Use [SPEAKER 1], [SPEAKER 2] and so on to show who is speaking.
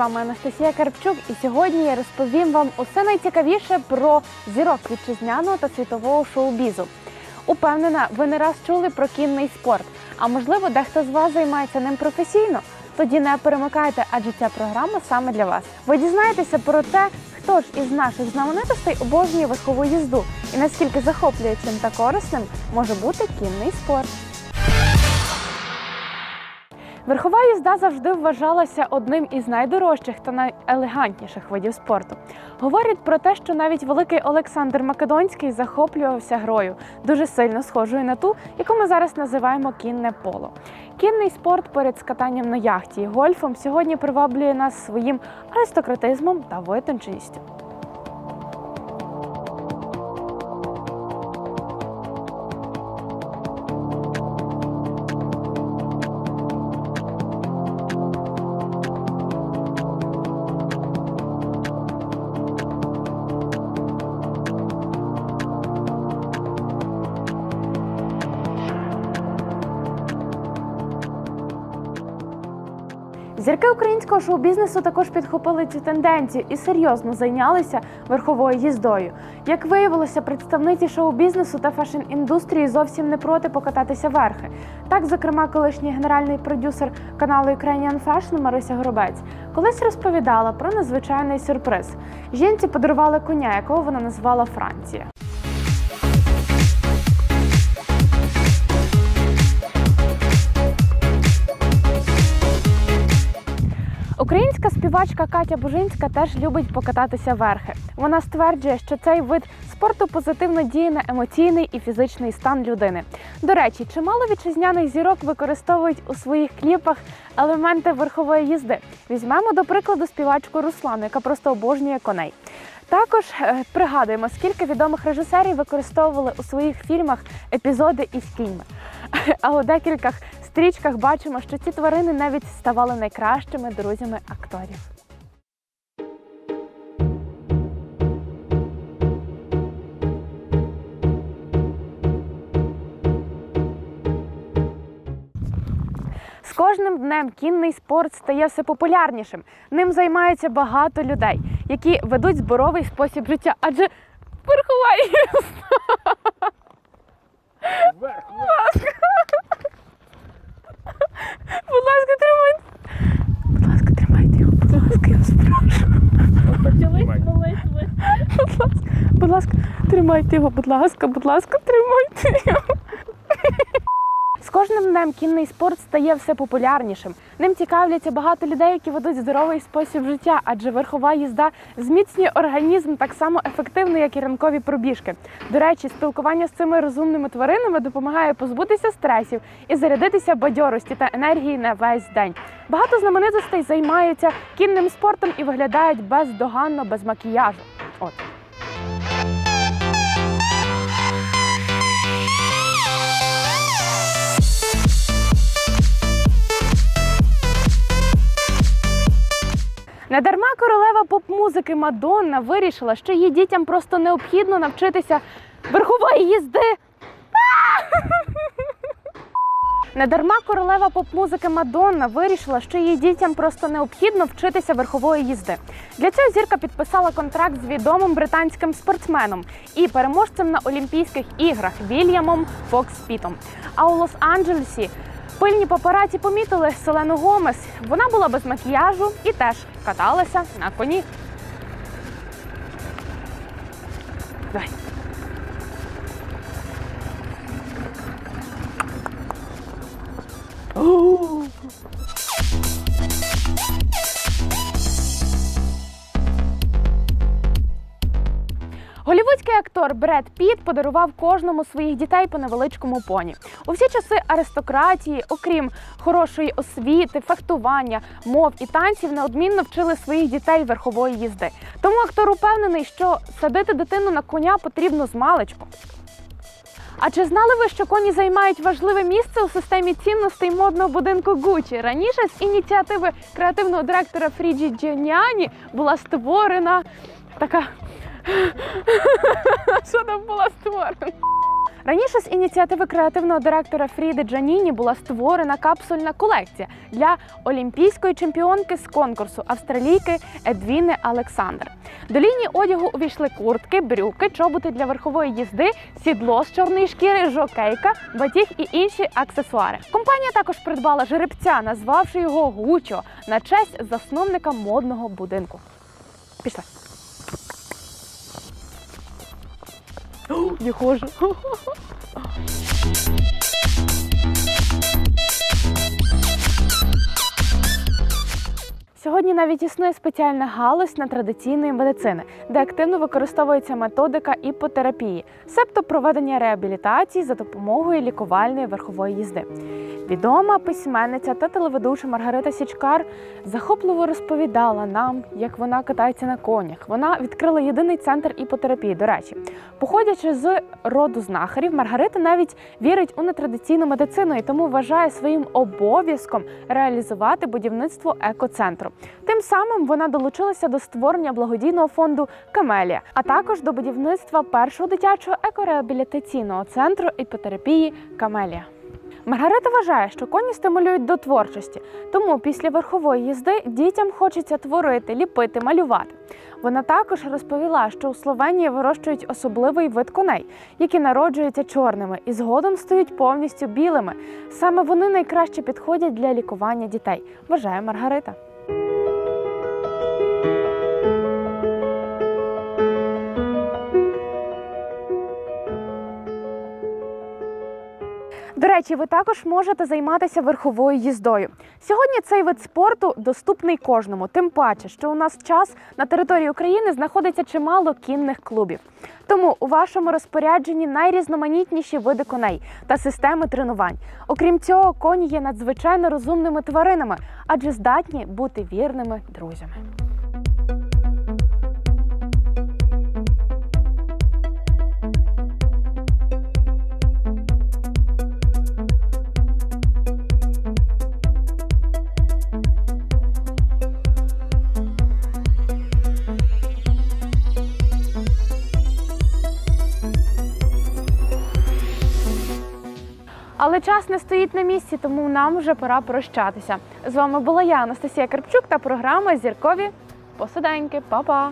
[SPEAKER 1] вами Анастасія Карпчук, і сьогодні я розповім вам усе найцікавіше про зірок вітчизняного та світового шоу-бізу. Упевнена, ви не раз чули про кінний спорт, а можливо, дехто з вас займається ним професійно. Тоді не перемикайте, адже ця програма саме для вас. Ви дізнаєтеся про те, хто ж із наших знаменитостей обожнює верхову їзду і наскільки захоплюючим та корисним може бути кінний спорт. Верхова їзда завжди вважалася одним із найдорожчих та найелегантніших видів спорту. Говорять про те, що навіть великий Олександр Македонський захоплювався грою, дуже сильно схожою на ту, яку ми зараз називаємо кінне поло. Кінний спорт поряд з катанням на яхті і гольфом сьогодні приваблює нас своїм аристократизмом та витонченістю. Зірки українського шоу-бізнесу також підхопили цю тенденцію і серйозно зайнялися верховою їздою. Як виявилося, представниці шоу-бізнесу та фешн-індустрії зовсім не проти покататися верхи. Так, зокрема, колишній генеральний продюсер каналу Ukrainian Fashion Марися Горобець колись розповідала про надзвичайний сюрприз. Жінці подарували коня, якого вона назвала Франція. Українська співачка Катя Бужинська теж любить покататися верхи. Вона стверджує, що цей вид спорту позитивно діє на емоційний і фізичний стан людини. До речі, чимало вітчизняних зірок використовують у своїх кліпах елементи верхової їзди. Візьмемо до прикладу співачку Руслану, яка просто обожнює коней. Також е, пригадуємо, скільки відомих режисерів використовували у своїх фільмах епізоди із кіньми. А у декількох стрічках бачимо, що ці тварини навіть ставали найкращими друзями акторів. З кожним днем кінний спорт стає все популярнішим. Ним займається багато людей, які ведуть зборовий спосіб життя. Адже верхова. Будь ласка. Будь ласка, тримайте. Будь ласка, тримайте його, будь ласка, я вас прошу. Будь ласка, будь ласка, тримайте його, будь ласка, будь ласка, тримайте його. З кожним днем кінний спорт стає все популярнішим. Ним цікавляться багато людей, які ведуть здоровий спосіб життя, адже верхова їзда зміцнює організм так само ефективно, як і ранкові пробіжки. До речі, спілкування з цими розумними тваринами допомагає позбутися стресів і зарядитися бадьорості та енергії на весь день. Багато знаменитостей займаються кінним спортом і виглядають бездоганно без макіяжу. От. Недарма королева поп-музики Мадонна вирішила, що її дітям просто необхідно навчитися верхової їзди. Недарма королева поп-музики Мадонна вирішила, що її дітям просто необхідно вчитися верхової їзди. Для цього зірка підписала контракт з відомим британським спортсменом і переможцем на Олімпійських іграх Вільямом Фокс-Пітом. А у Лос-Анджелесі Пильні папараці помітили Селену Гомес. Вона була без макіяжу і теж каталася на коні. Давай. О! Голівудський актор Бред Піт подарував кожному своїх дітей по невеличкому поні. У всі часи аристократії, окрім хорошої освіти, фехтування, мов і танців, неодмінно вчили своїх дітей верхової їзди. Тому актор упевнений, що садити дитину на коня потрібно з маличку. А чи знали ви, що коні займають важливе місце у системі цінностей модного будинку Гуччі? Раніше з ініціативи креативного директора Фріджі Дженіані була створена така. Що там була створена? Раніше з ініціативи креативного директора Фріди Джаніні була створена капсульна колекція для олімпійської чемпіонки з конкурсу австралійки Едвіни Олександр. До лінії одягу увійшли куртки, брюки, чоботи для верхової їзди, сідло з чорної шкіри, жокейка, батіг і інші аксесуари. Компанія також придбала жеребця, назвавши його Гучо на честь засновника модного будинку. Пішли. Я хожу. Сьогодні навіть існує спеціальна галузь на традиційної медицини, де активно використовується методика іпотерапії, себто проведення реабілітації за допомогою лікувальної верхової їзди. Відома письменниця та телеведуча Маргарита Січкар захопливо розповідала нам, як вона катається на конях. Вона відкрила єдиний центр іпотерапії. До речі, походячи з роду знахарів, Маргарита навіть вірить у нетрадиційну медицину і тому вважає своїм обов'язком реалізувати будівництво екоцентру. Тим самим вона долучилася до створення благодійного фонду Камелія, а також до будівництва першого дитячого екореабілітаційного центру іпотерапії Камелія. Маргарита вважає, що коні стимулюють до творчості, тому після верхової їзди дітям хочеться творити, ліпити, малювати. Вона також розповіла, що у Словенії вирощують особливий вид коней, які народжуються чорними і згодом стають повністю білими. Саме вони найкраще підходять для лікування дітей, вважає Маргарита. Речі, ви також можете займатися верховою їздою. Сьогодні цей вид спорту доступний кожному, тим паче, що у нас час на території України знаходиться чимало кінних клубів. Тому у вашому розпорядженні найрізноманітніші види коней та системи тренувань. Окрім цього, коні є надзвичайно розумними тваринами, адже здатні бути вірними друзями. Але час не стоїть на місці, тому нам вже пора прощатися. З вами була я, Анастасія Карпчук, та програма Зіркові посиденьки. Па-па!